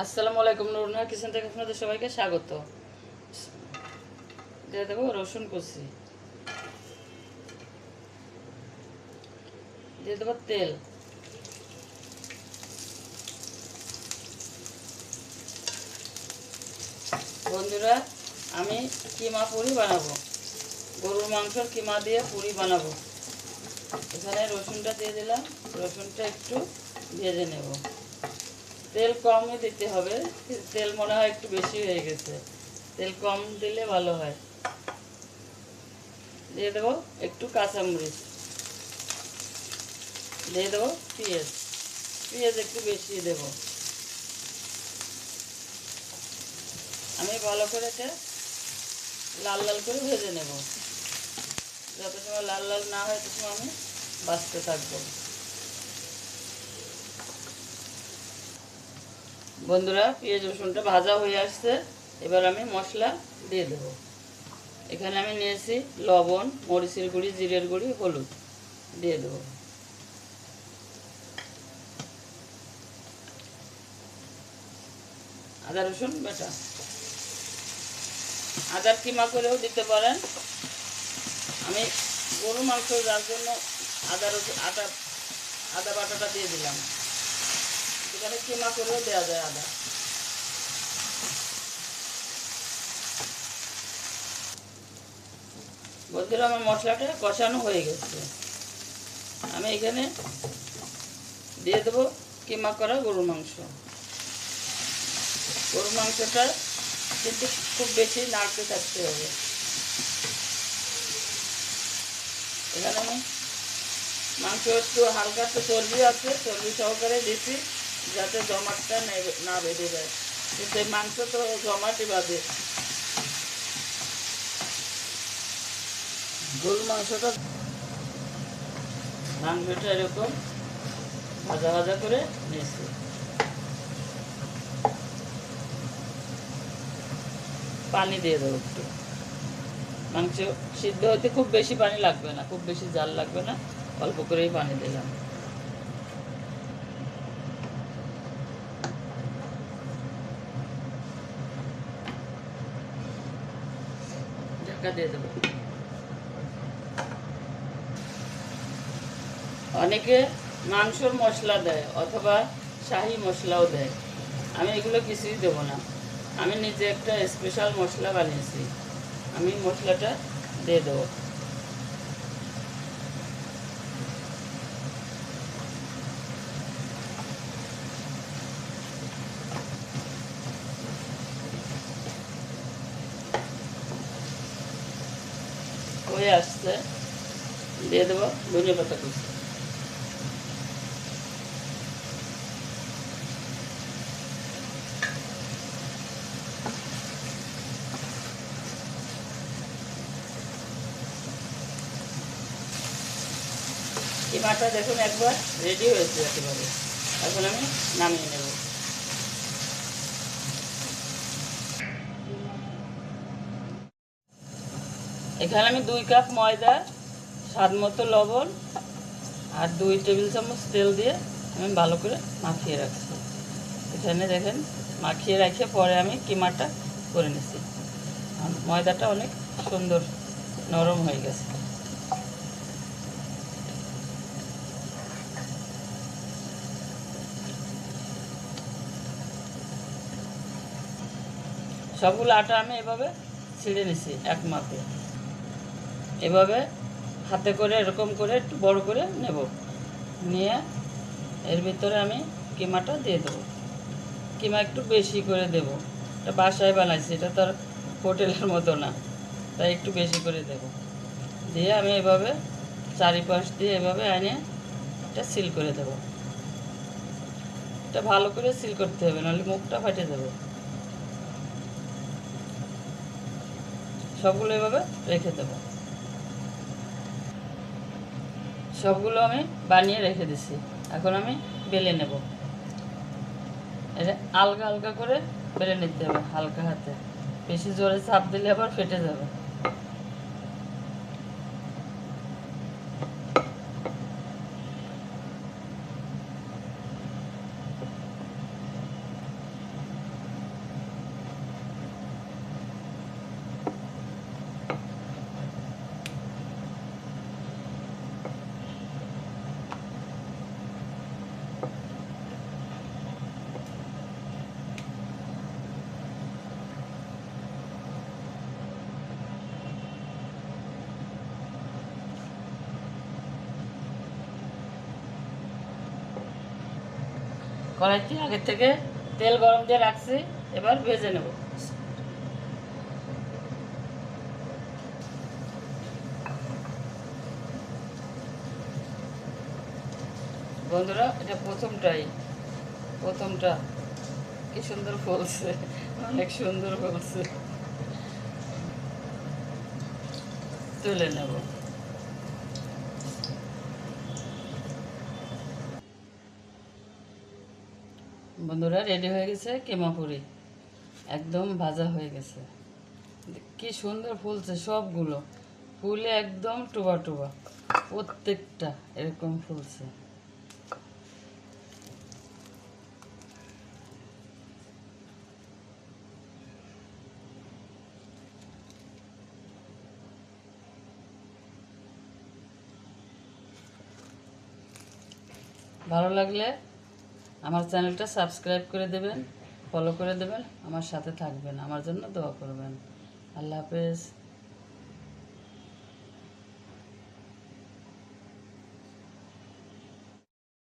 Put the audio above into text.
আসসালামু আলাইকুম, নুরনা কিচেন থেকে আপনাদের সবাইকে স্বাগত। দিয়ে দেবো রসুন কুচি। দিয়ে দেবো তেল। বন্ধুরা, আমি কিমা পুরি বানাবো। গরুর মাংসর কিমা দিয়ে পুরি বানাবো। এখানে রসুনটা দিয়ে দিলাম। রসুনটা একটু ভেজে নেব। তেল কমই দিতে হবে। তেল মনে হয় একটু বেশি হয়ে গেছে। তেল কম দিলে ভালো হয়। দিয়ে দেবো একটু কাঁচামরিচ। দিয়ে দেবো পেঁয়াজ। পেঁয়াজ একটু বেশি দেব। আমি ভালো করে এটা লাল লাল করে ভেজে নেব। যত সময় লাল লাল না হয়, তত সময় আমি বাঁচতে থাকব। বন্ধুরা, পেঁয়াজ, রসুনটা ভাজা হয়ে আসছে। এবার আমি মশলা দিয়ে দেবো। এখানে আমি নিয়েছি লবণ, মরিচের গুঁড়ি, জিরের গুঁড়ি, হলুদ দিয়ে দেবো। আদা, রসুন, বাটা। আদার কিমা করেও দিতে পারেন। আমি গরু মাংস যার জন্য আদা, রসুন আটা আদা বাটাটা দিয়ে দিলাম। এখানে কিমা করেও দেওয়া যায় আদা। বন্ধুরা, আমার মশলাটা কষানো হয়ে গেছে। আমি এখানে দিয়ে দেবো কিমা করা গরুর মাংস। গরুর মাংসটা কিন্তু খুব বেশি নাড়তে থাকতে হবে। এখানে আমি মাংস একটু হালকা একটু চর্বি আছে, চর্বি সহকারে দিচ্ছি। যাতে জমাটটা নে- বেঁধে যায়। কিন্তু মাংস তো জমাটই বাঁধে গরুর মাংসটা মাংসটা এরকম ভাজা ভাজা করে নিয়েছি। পানি দিয়ে দেবো একটু। মাংস সিদ্ধ হতে খুব বেশি পানি লাগবে না, খুব বেশি জাল লাগবে না, অল্প করেই পানি দিলাম। দিয়ে অনেকে মাংসর মশলা দেয় অথবা শাহি মশলাও দেয়। আমি এগুলো কিছুই দেবো না। আমি নিজে একটা স্পেশাল মশলা বানিয়েছি। আমি মশলাটা দিয়ে দেবো। হয়ে আসছে। দিয়ে দেবো ধনে পাতা কুচি। কিমাটা দেখুন একবার রেডি হয়েছে একেবারে। এখন আমি নামিয়ে নেব। এখানে আমি দুই কাপ ময়দা, স্বাদ মতো লবণ আর দুই টেবিল চামচ তেল দিয়ে আমি ভালো করে মাখিয়ে রাখছি। এখানে দেখেন, মাখিয়ে রেখে পরে আমি কিমাটা করে নিছি। ময়দাটা অনেক সুন্দর নরম হয়ে গেছে। সবগুলো আটা আমি এভাবে ছিঁড়ে নিছি এক মাপে এভাবে হাতে করে, এরকম করে, একটু বড় করে নেব। নিয়ে এর ভিতরে আমি কিমাটা দিয়ে দেবো। কিমা একটু বেশি করে দেব। এটা বাসায় বানাইছি, এটা তো আর হোটেলের মতো না, তাই একটু বেশি করে দেব। দিয়ে আমি এভাবে চারিপাশ দিয়ে এভাবে এনে এটা সিল করে দেব। এটা ভালো করে সিল করতে হবে, নাহলে মুখটা ফাটে যাবে। সবগুলো এভাবে রেখে দেব। সবগুলো আমি বানিয়ে রেখে দিছি। এখন আমি বেলে নেব। এটা আলগা আলগা করে বেলে নিতে হবে হালকা হাতে। বেশি জোরে চাপ দিলে আবার ফেটে যাবে। কড়াইতে আগে থেকে তেল গরম দিয়ে রাখছি, এবার ভেজে নেব। বন্ধুরা, এটা প্রথমটাই। প্রথমটা। কি সুন্দর ফলছে অনেক সুন্দর ফলছে তুলে নেব। বন্ধুরা রেডি হয়ে গেছে কেমাপুরি একদম ভাজা হয়ে গেছে। কি সুন্দর ফুলছে সবগুলো। ফুলে একদম টুবা টুবা। প্রত্যেকটা এরকম ফুলছে। ভালো লাগলে আমার চ্যানেলটা সাবস্ক্রাইব করে দেবেন ফলো করে দেবেন, আমার সাথে থাকবেন, আমার জন্য দোয়া করবেন। আল্লাহ হাফেজ।